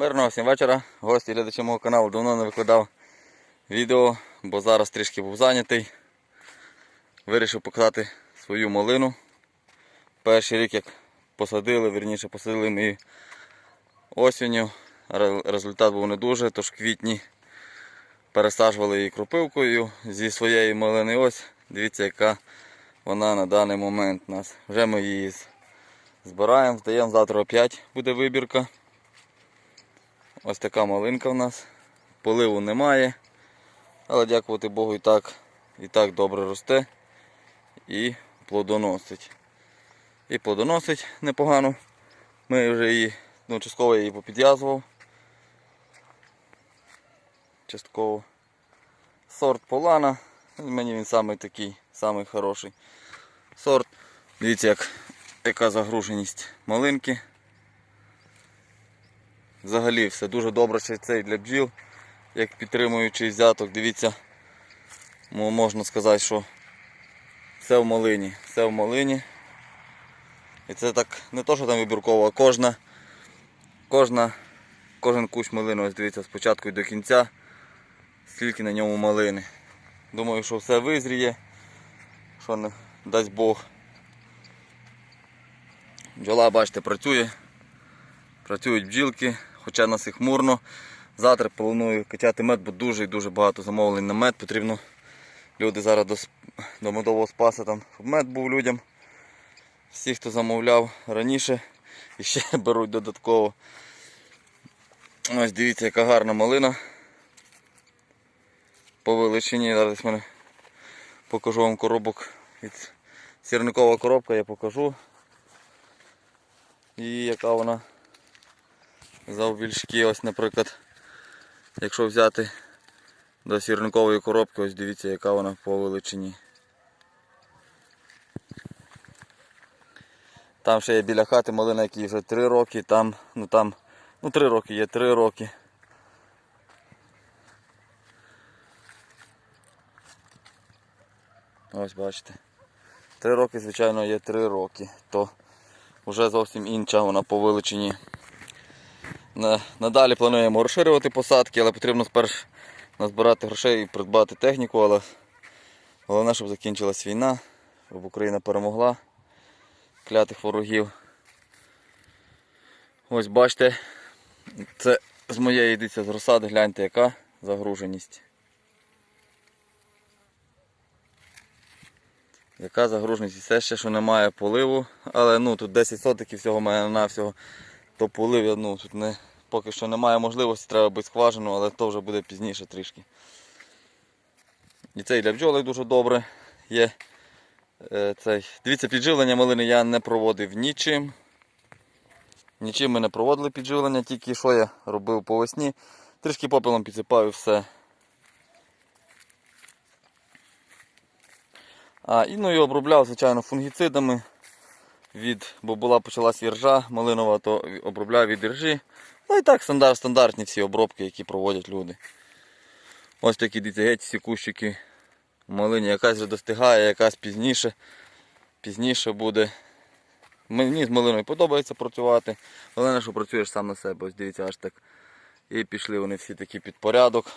Мирного всім вечора. Гості глядачі мого каналу давно не викладав відео, бо зараз трішки був зайнятий. Вирішив показати свою малину. Перший рік як посадили, вірніше посадили її осінню. Результат був не дуже, тож в квітні пересаджували її кропивкою зі своєї малини. Ось дивіться, яка вона на даний момент у нас. Вже ми її збираємо, здаємо, завтра опять буде вибірка. Ось така малинка в нас. Поливу немає. Але дякувати Богу і так, і так добре росте і плодоносить. І плодоносить непогано. Ми вже її, ну, частково її попідв'язував. Частково. Сорт Полана. Мені він самий такий, самий хороший сорт. Дивіться, як, яка загруженість малинки. Взагалі все дуже добре ще цей для бджіл, як підтримуючий взяток. Дивіться, можна сказати, що все в малині. Все в малині. І це так не то, що там вибірково, а кожна, кожна, кожен кущ малини, ось дивіться, спочатку і до кінця, скільки на ньому малини. Думаю, що все визріє, що не дасть Бог. Бджола, бачите, працює. Працюють бджілки, хоча нас і хмурно. Завтра планую качати мед, бо дуже і дуже багато замовлень на мед. Потрібно люди зараз до, до медового спаса, там, щоб мед був людям. Всі, хто замовляв раніше і ще беруть додатково. Ось дивіться, яка гарна малина. По величині. Зараз в мене покажу вам коробок від сірникова коробка, я покажу. І яка вона завбільшки, ось, наприклад, якщо взяти до сірникової коробки, ось дивіться, яка вона по величині. Там ще є біля хати малина, якій вже 3 роки, там, ну там, ну 3 роки є 3 роки. Ось бачите. 3 роки, звичайно, є 3 роки, то вже зовсім інша вона по величині. На- Надалі плануємо розширювати посадки, але потрібно спершу назбирати грошей і придбати техніку, але головне, щоб закінчилась війна, щоб Україна перемогла клятих ворогів. Ось бачите, це з моєї йдеться з розсади, гляньте, яка загруженість. Яка загруженість? Все ще, що немає поливу, але ну тут 10 сотиків всього має на всього то полив, я, ну тут не, поки що немає можливості, треба бити скважину, але то вже буде пізніше трішки. І цей для бджоли дуже добре є. Е, цей. Дивіться, підживлення малини я не проводив нічим. Нічим ми не проводили підживлення, тільки що я робив по весні. Трішки попелом підсипав і все. А, і, ну, і обробляв, звичайно, фунгіцидами. Від, бо була почалась іржа малинова, то обробляв від іржі. Ну і так стандарт, стандартні всі обробки, які проводять люди. Ось такі дивіться, геть всі кущики малині. Якась вже достигає, якась пізніше. Пізніше буде. Мені з малиною подобається працювати. Головне, що працюєш сам на себе. Ось дивіться, аж так. І пішли вони всі такі під порядок.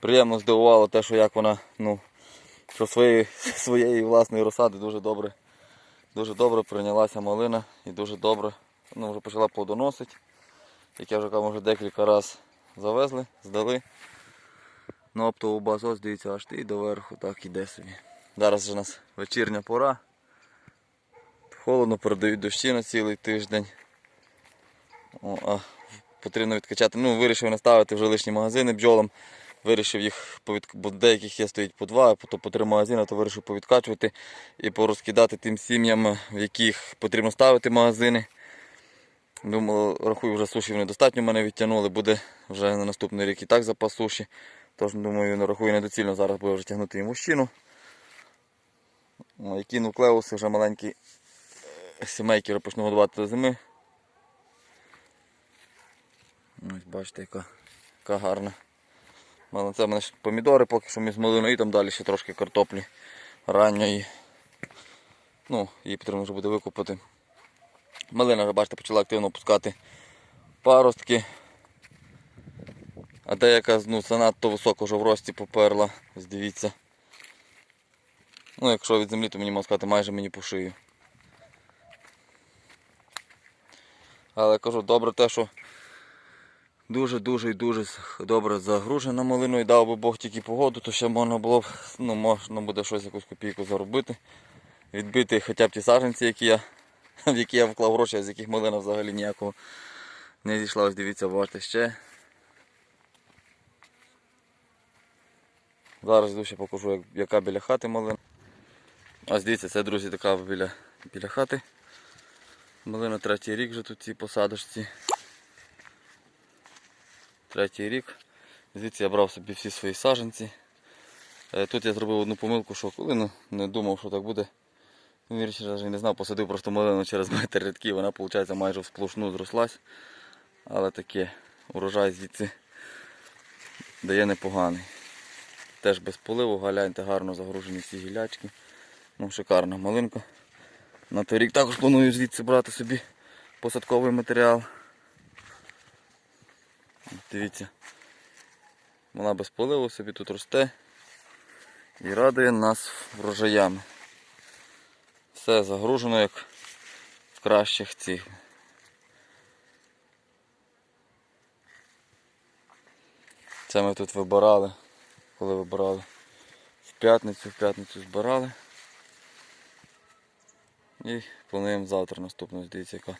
Приємно здивувало те, що як вона, ну, що своєї, своєї власної розсади дуже добре. Дуже добре прийнялася малина і дуже добре ну, вже почала плодоносити. Як я вже кажу, вже декілька разів завезли, здали. На оптову базу, дивіться, аж і доверху так іде собі. Зараз вже у нас вечірня пора. Холодно, передають дощі на цілий тиждень. О, а потрібно відкачати. Ну, вирішив не ставити вже лишні магазини бджолам. Вирішив їх, бо деяких є стоїть по два, то по три магазини, то вирішив повідкачувати і порозкидати тим сім'ям, в яких потрібно ставити магазини. Думаю, рахую, вже суші недостатньо мене відтягнули, буде вже на наступний рік і так запас суші. Тож, думаю, рахую недоцільно, зараз буде вже тягнути мужчину. О, Які нуклеуси вже маленькі е, сімейки вже почну годувати до зими. Ось бачите, яка, яка гарна. Це в мене помідори поки що між малиною і там далі ще трошки картоплі ранньої. Ну, її потрібно вже буде викупити. Малина бачите, почала активно пускати паростки. А деяка ну, занадто високо вже в рості поперла. Ось дивіться. Ну, якщо від землі, то мені можна сказати майже мені по шию. Але кажу, добре те, що дуже-дуже і дуже добре загружена малину і дав би Бог тільки погоду, то ще можна було б, ну, можна буде щось якусь копійку заробити. Відбити хоча б ті саженці, які я, в які я вклав гроші, а з яких малина взагалі ніякого не зійшла. Ось дивіться, бачите ще. Зараз йду ще покажу, як- яка біля хати малина. Ось дивіться, це, друзі, така біля, біля хати. Малина третій рік вже тут ці посадочці. Третій рік. Звідси я брав собі всі свої саженці. Е, Тут я зробив одну помилку, що коли не думав, що так буде. Ну, вірніше, навіть не знав, посадив просто малину через метр рядків, вона, виходить, майже сплошну зрослась. Але таке, урожай звідси дає непоганий. Теж без поливу, гляньте, гарно загружені всі гілячки. Ну, шикарна малинка. На той рік також планую звідси брати собі посадковий матеріал. Дивіться. Вона без поливу собі тут росте і радує нас врожаями. Все загружено як в кращих цих. Це ми тут вибирали, коли вибирали в п'ятницю, в п'ятницю збирали. І плануємо завтра наступну, дивіться, яка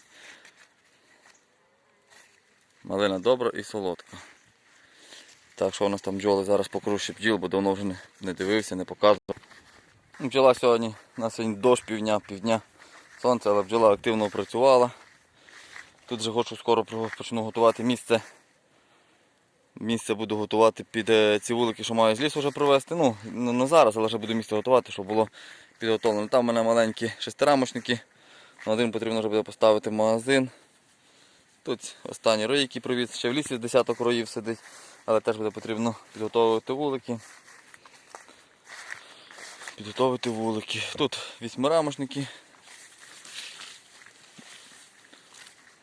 малина добра і солодка. Так, що у нас там бджоли, зараз покажу ще бджіл, бо давно вже не, не дивився, не показував. Ну, Бджола сьогодні, у нас сьогодні дощ півдня, півдня сонце, але бджола активно працювала. Тут вже хочу скоро почну готувати місце. Місце буду готувати під е, ці вулики, що маю з лісу вже привезти. Ну, не зараз, але вже буду місце готувати, щоб було підготовлено. Там в мене маленькі шестирамочники. Один потрібно вже буде поставити магазин. Тут останні рої, які привіз, ще в лісі з десяток роїв сидить, але теж буде потрібно підготовити вулики. Підготовити вулики. Тут вісьмирамошники.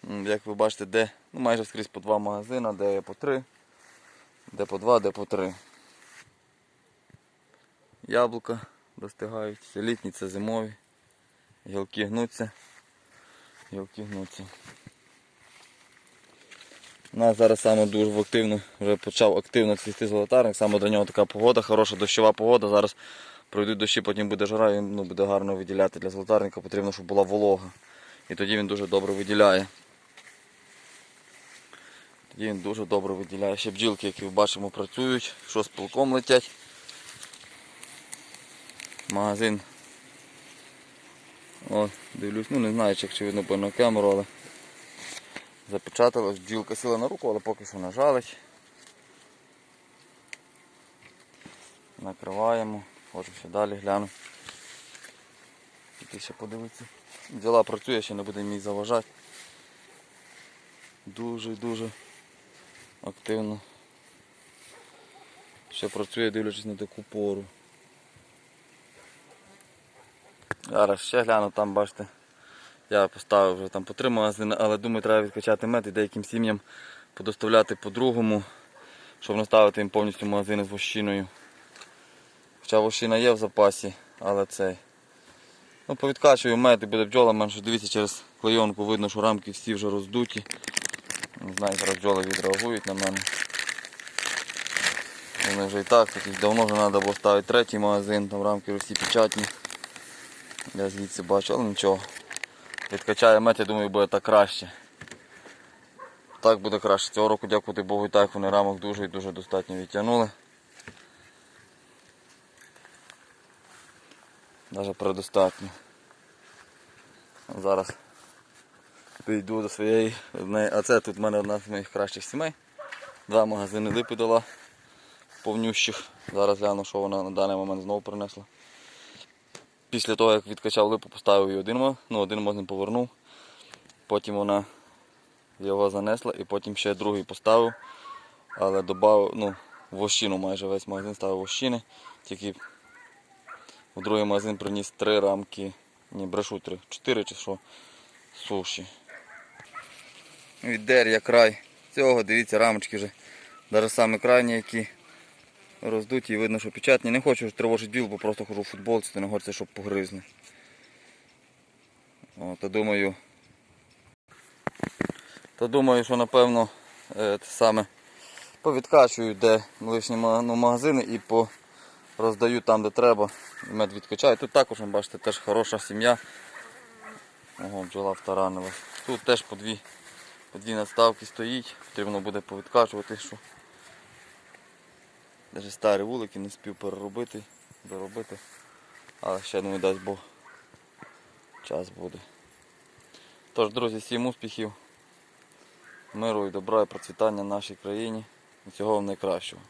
Як ви бачите, де ну, майже скрізь по два магазини, де є по три, де по два, де по три. Яблука достигають, це літні, це зимові. Гілки гнуться. Гілки гнуться. У нас зараз саме дуже активно, вже почав активно цвісти золотарник, саме до нього така погода, хороша дощова погода. Зараз пройдуть дощі, потім буде жара, і ну, буде гарно виділяти для золотарника, потрібно, щоб була волога. І тоді він дуже добре виділяє. Тоді він дуже добре виділяє. Ще бджілки, які бачимо, працюють, що з полком летять. Магазин. О, дивлюсь, ну не знаю, чи видно по на камеру, але запечаталась, бджілка сіла на руку, але поки що не жалить. Накриваємо, хочу ще далі гляну. Піти ще подивитися. Діла працює, ще не буде мій заважати. Дуже-дуже активно. Ще працює, дивлячись на таку пору. Зараз ще гляну, там бачите. Я поставив вже там по три магазини, але думаю, треба відкачати мед і деяким сім'ям подоставляти по-другому, щоб не ставити їм повністю магазини з вощиною. Хоча вощина є в запасі, але цей. Ну, повідкачую мед і буде бджола менше. Дивіться, через клейонку видно, що рамки всі вже роздуті. Не знаю, зараз бджоли відреагують на мене. Вони вже і так, таких давно вже треба було ставити третій магазин, там рамки всі печатні. Я звідси бачу, але нічого. Відкачає мед, я думаю, буде так краще. Так буде краще. Цього року, дякувати Богу, і так вони рамок дуже і дуже достатньо відтягнули. Навіть предостатньо. Зараз підійду до своєї. А це тут в мене одна з моїх кращих сімей. Два магазини липи дала повнющих. Зараз гляну, що вона на даний момент знову принесла. Після того, як відкачав липу, поставив її один, ма- ну, один магазин повернув. Потім вона його занесла і потім ще другий поставив. Але додав, ну, вощину майже весь магазин ставив вощини. Тільки в другий магазин приніс три рамки, ні, брешу три, чотири чи що, суші. Віддер'я край цього, дивіться, рамочки вже. Навіть саме крайні, які роздуті і видно, що печатні. Не хочу тривожити біл, бо просто хожу в футболці, то не хочеться, щоб погризли. О, то думаю. То думаю, що напевно е, те саме повідкачую, де лишні ну, магазини і роздаю там, де треба. Мед відкачаю. Тут також, бачите, теж хороша сім'я. Ого, бджола втаранилась. Тут теж по дві, по дві надставки стоїть, потрібно буде повідкачувати, що. Навіть старі вулики не спів переробити, доробити. Але ще не дасть Бог. Час буде. Тож, друзі, всім успіхів, миру і добра і процвітання нашій країні. І вам найкращого.